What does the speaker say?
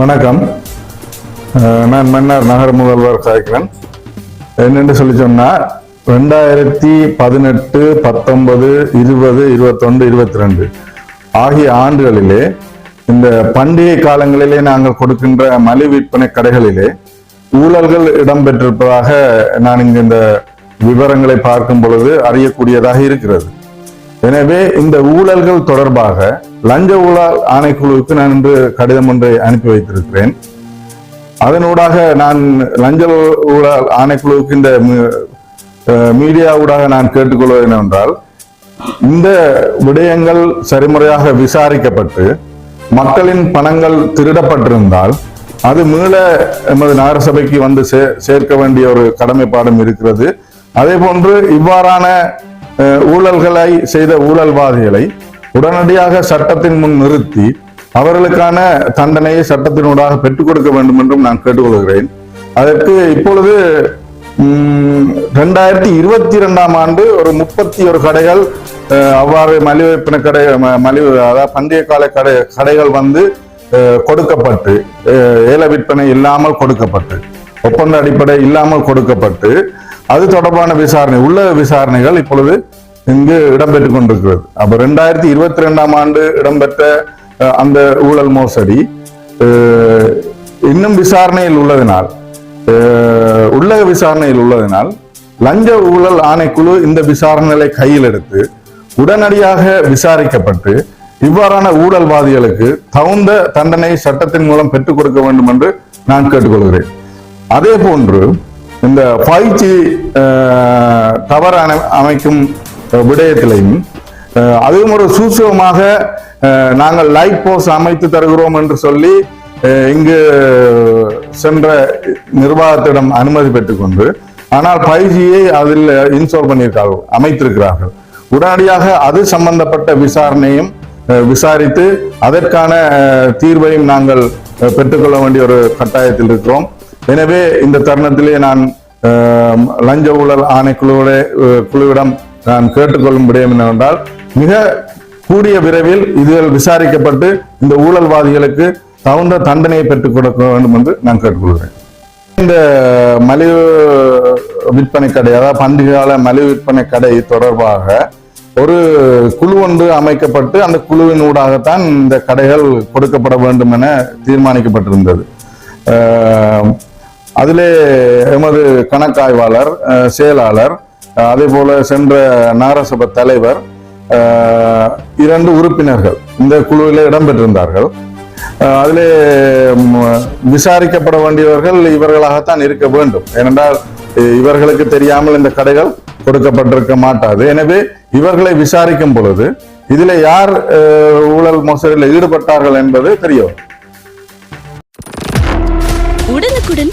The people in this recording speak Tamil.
வணக்கம். நான் மன்னர் நகர முதல்வர் காய்க்கிறேன் என்னென்று சொல்லி சொன்னால் ரெண்டாயிரத்தி பதினெட்டு பத்தொன்பது இருபது இருபத்தொன்று இருபத்தி ரெண்டு ஆகிய ஆண்டுகளிலே இந்த பண்டிகை காலங்களிலே நாங்கள் கொடுக்கின்ற மலிவு விற்பனை கடைகளிலே ஊழல்கள் இடம்பெற்றிருப்பதாக நான் இங்கு இந்த விவரங்களை பார்க்கும் பொழுது அறியக்கூடியதாக இருக்கிறது. எனவே இந்த ஊழல்கள் தொடர்பாக லஞ்ச ஊழல் ஆணைக்குழுவுக்கு நான் இன்று கடிதம் ஒன்றை அனுப்பி வைத்திருக்கிறேன். அதனூடாக நான் லஞ்ச ஊழல் ஆணைக்குழுவுக்கு இந்த மீடியாவூடாக மீடியா ஊடாக நான் கேட்டுக்கொள்வது என்னவென்றால் இந்த விடயங்கள் சரிமுறையாக விசாரிக்கப்பட்டு மக்களின் பணங்கள் திருடப்பட்டிருந்தால் அது மீள எமது நகரசபைக்கு வந்து சே- சேர்க்க வேண்டிய ஒரு கடமைப்பாடும் இருக்கிறது. அதே போன்று இவ்வாறான ஊழல்களை செய்த ஊழல்வாதிகளை உடனடியாக சட்டத்தின் முன் நிறுத்தி அவர்களுக்கான தண்டனையை சட்டத்தினூடாக பெற்றுக் கொடுக்க வேண்டும் என்றும் நான் கேட்டுக்கொள்கிறேன். அதற்கு இப்பொழுது ரெண்டாயிரத்தி இருபத்தி இரண்டாம் ஆண்டு ஒரு முப்பத்தி ஒரு கடைகள் அவ்வாறு மலிவு விற்பனை கடை ம- மலிவு அதாவது பண்டிகை கால கடை கடைகள் வந்து கொடுக்கப்பட்டு ஏல விற்பனை இல்லாமல் கொடுக்கப்பட்டு ஒப்பந்த அடிப்படை இல்லாமல் கொடுக்கப்பட்டு அது தொடர்பான விசாரணை உள்ள விசாரணைகள் இப்பொழுது இங்கு இடம்பெற்றுக் கொண்டிருக்கிறது. அப்ப ரெண்டாயிரத்தி இருபத்தி ரெண்டாம் ஆண்டு இடம்பெற்ற அந்த ஊழல் மோசடி இன்னும் விசாரணையில் உள்ளதினால் உள்ளக விசாரணையில் உள்ளதினால் லஞ்ச ஊழல் ஆணைக்குழு இந்த விசாரணைகளை கையில் எடுத்து உடனடியாக விசாரிக்கப்பட்டு இவ்வாறான ஊழல்வாதிகளுக்கு தகுந்த தண்டனை சட்டத்தின் மூலம் பெற்றுக் கொடுக்க வேண்டும் என்று நான் கேட்டுக்கொள்கிறேன். அதே போன்று இந்த ஃபைவ் ஜி டவர் அமைக்கும் விடயத்திலையும் அதுவும் ஒரு சூசகமாக நாங்கள் லைட் போஸ்ட் அமைத்து தருகிறோம் என்று சொல்லி இங்கு சென்ற நிர்வாகத்திடம் அனுமதி பெற்றுக்கொண்டு ஆனால் ஃபைவ் ஜியை அதில் இன்ஸ்டால் பண்ணியிருக்கார்கள் அமைத்திருக்கிறார்கள். உடனடியாக அது சம்பந்தப்பட்ட விசாரணையும் விசாரித்து அதற்கான தீர்வையும் நாங்கள் பெற்றுக்கொள்ள வேண்டிய ஒரு கட்டாயத்தில் இருக்கிறோம். எனவே இந்த தருணத்திலே நான் லஞ்ச ஊழல் ஆணைக்குழுவோட குழுவிடம் நான் கேட்டுக்கொள்ளும் விடயம் என்னவென்றால் மிக கூடிய விரைவில் இதில் விசாரிக்கப்பட்டு இந்த ஊழல்வாதிகளுக்கு தகுந்த தண்டனையை பெற்றுக் கொடுக்க வேண்டும் என்று நான் கேட்டுக்கொள்கிறேன். இந்த மலிவு விற்பனை கடை அதாவது பண்டிகை கால மலிவு விற்பனை கடை தொடர்பாக ஒரு குழு ஒன்று அமைக்கப்பட்டு அந்த குழுவின் ஊடாகத்தான் இந்த கடைகள் கொடுக்கப்பட வேண்டும் என தீர்மானிக்கப்பட்டிருந்தது. அதிலே எமது கணக்காய்வாளர் அஹ், செயலாளர் அஹ், அதே போல சென்ற நகரசபை தலைவர் இரண்டு உறுப்பினர்கள் இந்த குழுவில் இடம்பெற்றிருந்தார்கள். அஹ் அதிலே விசாரிக்கப்பட வேண்டியவர்கள் இவர்களாகத்தான் இருக்க வேண்டும். ஏனென்றால் இவர்களுக்கு தெரியாமல் இந்த கடைகள் கொடுக்கப்பட்டிருக்க மாட்டாது. எனவே இவர்களை விசாரிக்கும் பொழுது இதில் யார் ஊழல் மோசடியில் ஈடுபட்டார்கள் என்பது தெரிய வரும்.